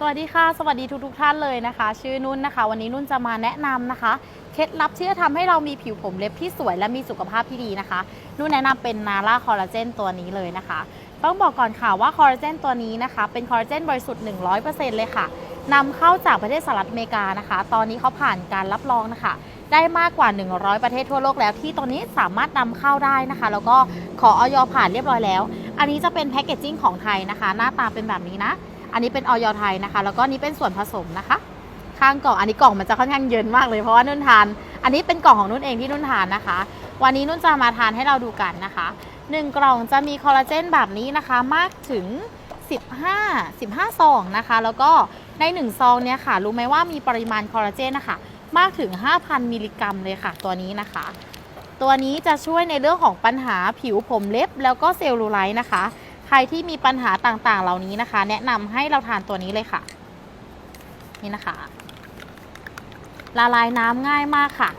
สวัสดีค่ะ สวัสดีทุกทกท่านเลยนะคะ ชื่อนุ่นนะคะ วันนี้นุ่นจะมาแนะนำนะคะ เคล็ดลับที่จะทำให้เรามีผิวผมเล็บที่สวยและมีสุขภาพที่ดีนะคะ นุ่นแนะนำเป็นนาร่าคอลลาเจนตัวนี้เลยนะคะ ต้องบอกก่อนค่ะว่าคอลลาเจนตัวนี้นะคะ เป็นคอลลาเจนบริสุทธิ์ 100%เลยค่ะนำเข้าจากประเทศสหรัฐอเมริกานะคะ ตอนนี้เขาผ่านการรับรองนะคะ ได้มากกว่า 100 ประเทศทั่วโลกแล้วที่ตอนนี้สามารถนำเข้าได้นะคะ แล้วก็ขอออยผ่านเรียบร้อยแล้ว อันนี้จะเป็นแพคเกจจิ้งของไทยนะคะ หน้าตาเป็นแบบนี้นะ อันนี้เป็นออยไทยนะคะ แล้วก็นี่เป็นส่วนผสมนะคะ ข้างกล่องอันนี้กล่องมันจะค่อนข้างเยินมากเลยเพราะว่านุ่นทาน อันนี้เป็นกล่องของนุ่นเองที่นุ่นทานนะคะ วันนี้นุ่นจะมาทานให้เราดูกันนะคะหนึ่งกล่องจะมีคอลลาเจนแบบนี้นะคะมากถึง 15 15ซองนะคะ แล้วก็ใน1ซองเนี่ยค่ะรู้ไหมว่ามีปริมาณคอลลาเจนนะคะมากถึง 5,000 มิลลิกรัมเลยค่ะ ตัวนี้นะคะ ตัวนี้จะช่วยในเรื่องของปัญหาผิวผมเล็บแล้วก็เซลลูไลท์นะคะ ใครที่มีปัญหาต่างๆ เหล่านี้นะคะ แนะนำให้เราทานตัวนี้เลยค่ะ นี่นะคะ ละลายน้ำง่ายมากค่ะ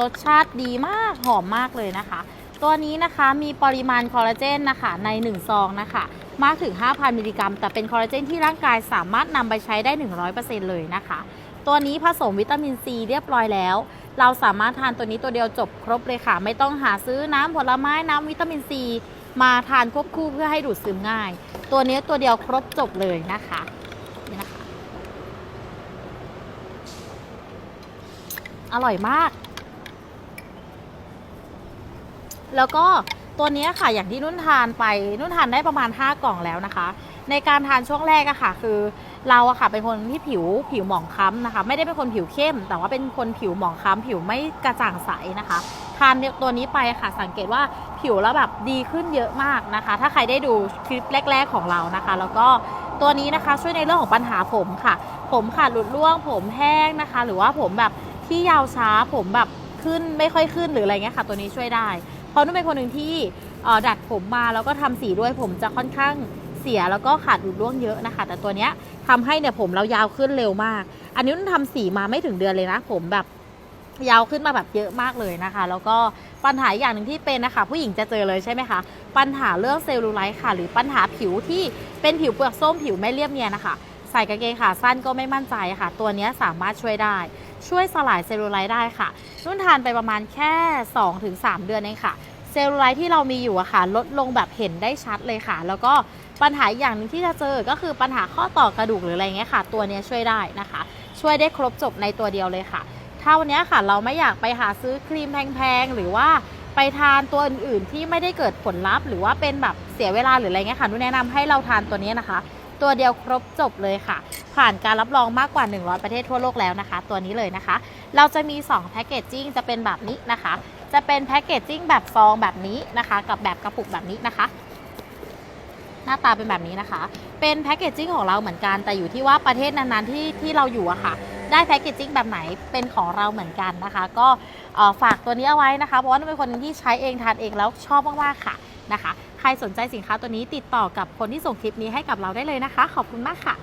รสชาติดีมากหอมมากเลยนะคะ ตัวนี้นะคะมีปริมาณคอลลาเจนนะคะใน 1 ซองนะคะมากถึง 5,000 มิลลิกรัม แต่เป็นคอลลาเจนที่ร่างกายสามารถนำไปใช้ได้ 100%เลยนะคะ ตัวนี้ผสมวิตามินซีเรียบร้อยแล้ว เราสามารถทานตัวนี้ตัวเดียวจบครบเลยค่ะ ไม่ต้องหาซื้อน้ำผลไม้น้ำวิตามินซี มาทานควบคู่เพื่อให้ดูดซึมง่าย ตัวนี้ตัวเดียวครบจบเลยนะคะนี่นะคะ อร่อยมาก แล้วก็ตัวนี้ค่ะอย่างที่นุ่นทานไปนุ่นทานได้ประมาณ 5 กล่องแล้วนะคะ ในการทานช่วงแรกอะค่ะ คือเราอะค่ะเป็นคนที่ผิวผิวหมองคล้ำนะคะ ไม่ได้เป็นคนผิวเข้ม แต่ว่าเป็นคนผิวหมองคล้ำผิวไม่กระจ่างใสนะคะ ทานตัวนี้ไปค่ะ สังเกตว่าผิวแล้วแบบดีขึ้นเยอะมากนะคะ ถ้าใครได้ดูคลิปแรก ๆของเรานะคะ แล้วก็ตัวนี้นะคะช่วยในเรื่องของปัญหาผมค่ะ ผมขาดหลุดร่วง ผมแห้งนะคะ หรือว่าผมแบบที่ยาวช้าผมแบบขึ้นไม่ค่อยขึ้นหรืออะไรเงี้ยค่ะ ตัวนี้ช่วยได้เพราะนุ่นเป็นคนหนึ่งที่ดัดผมมาแล้วก็ทำสีด้วยผมจะค่อนข้างเสียแล้วก็ขาดหลุดร่วงเยอะนะคะ แต่ตัวเนี้ยทำให้เนี่ยผมเรายาวขึ้นเร็วมาก อันนี้นุ่นทำสีมาไม่ถึงเดือนเลยนะ ผมแบบ ยาวขึ้นมาแบบเยอะมากเลยนะคะ แล้วก็ปัญหาอย่างหนึ่งที่เป็นนะคะ ผู้หญิงจะเจอเลยใช่ไหมคะ ปัญหาเรื่องเซลลูไลท์ค่ะ หรือปัญหาผิวที่เป็นผิวเปลือกส้มผิวไม่เรียบเนียนนะคะใส่กางเกงขาสั้นก็ไม่มั่นใจค่ะ ตัวนี้สามารถช่วยได้ ช่วยสลายเซลลูไลท์ได้ค่ะนุ่นทานไปประมาณแค่ 2-3 เดือนเองค่ะเซลลูไลท์ที่เรามีอยู่อะค่ะลดลงแบบเห็นได้ชัดเลยค่ะ แล้วก็ปัญหาอีกอย่างหนึ่งที่จะเจอก็คือปัญหาข้อต่อกระดูกหรืออะไรเงี้ยค่ะ ตัวนี้ช่วยได้นะคะ ช่วยได้ครบจบในตัวเดียวเลยค่ะ ถ้าวันนี้ค่ะเราไม่อยากไปหาซื้อครีมแพงๆ หรือว่าไปทานตัวอื่นๆ ที่ไม่ได้เกิดผลลัพธ์ หรือว่าเป็นแบบเสียเวลาหรืออะไรเงี้ยค่ะนุแนะนำให้เราทานตัวนี้นะคะ ตัวเดียวครบจบเลยค่ะ ผ่านการรับรองมากกว่า 100 ประเทศทั่วโลกแล้วนะคะ ตัวนี้เลยนะคะ เราจะมี2แพคเกจจิ้งจะเป็นแบบนี้นะคะ จะเป็นแพคเกจจิ้งแบบซองแบบนี้นะคะ กับแบบกระปุกแบบนี้นะคะหน้าตาเป็นแบบนี้นะคะ เป็นแพคเกจจิ้งของเราเหมือนกัน แต่อยู่ที่ว่าประเทศนั้นๆที่ที่เราอยู่อะค่ะ ได้แพคเกจจิ้งแบบไหนเป็นของเราเหมือนกันนะคะ ก็ฝากตัวนี้เอาไว้นะคะ เพราะว่าเป็นคนที่ใช้เองทานเองแล้วชอบมากๆค่ะนะคะ ใครสนใจสินค้าตัวนี้ติดต่อกับคนที่ส่งคลิปนี้ให้กับเราได้เลยนะคะ ขอบคุณมากค่ะ